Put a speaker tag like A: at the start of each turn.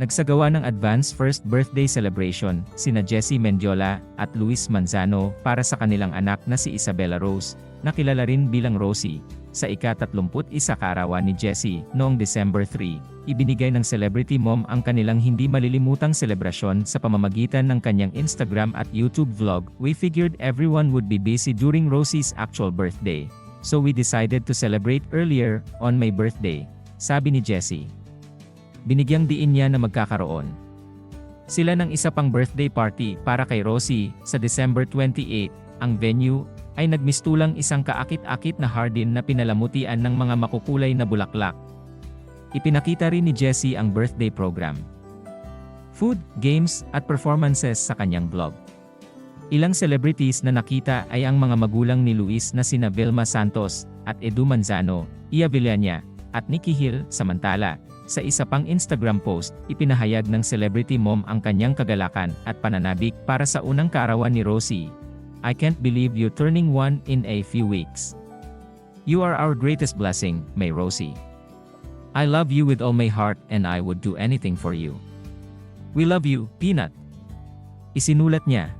A: Nagsagawa ng advance first birthday celebration sina Jessie Mendiola at Luis Manzano para sa kanilang anak na si Isabella Rose, na kilala rin bilang Rosie. Sa ika-31 kaarawan ni Jessie, noong December 3, ibinigay ng celebrity mom ang kanilang hindi malilimutang selebrasyon sa pamamagitan ng kanyang Instagram at YouTube vlog. We figured everyone would be busy during Rosie's actual birthday. So we decided to celebrate earlier, on my birthday. Sabi ni Jessie. Binigyang diin niya na magkakaroon. Sila ng isa pang birthday party para kay Rosie sa December 28. Ang venue ay nagmistulang isang kaakit-akit na hardin na pinalamutian ng mga makukulay na bulaklak. Ipinakita rin ni Jessie ang birthday program. Food, games, at performances sa kanyang vlog. Ilang celebrities na nakita ay ang mga magulang ni Luis na sina Vilma Santos at Edu Manzano, Ia Villania, at Nikki Hill. Samantala, sa isa pang Instagram post, ipinahayag ng celebrity mom ang kanyang kagalakan at pananabik para sa unang kaarawan ni Rosie. I can't believe you turning one in a few weeks. You are our greatest blessing, May Rosie. I love you with all my heart and I would do anything for you. We love you, Peanut. Isinulat niya,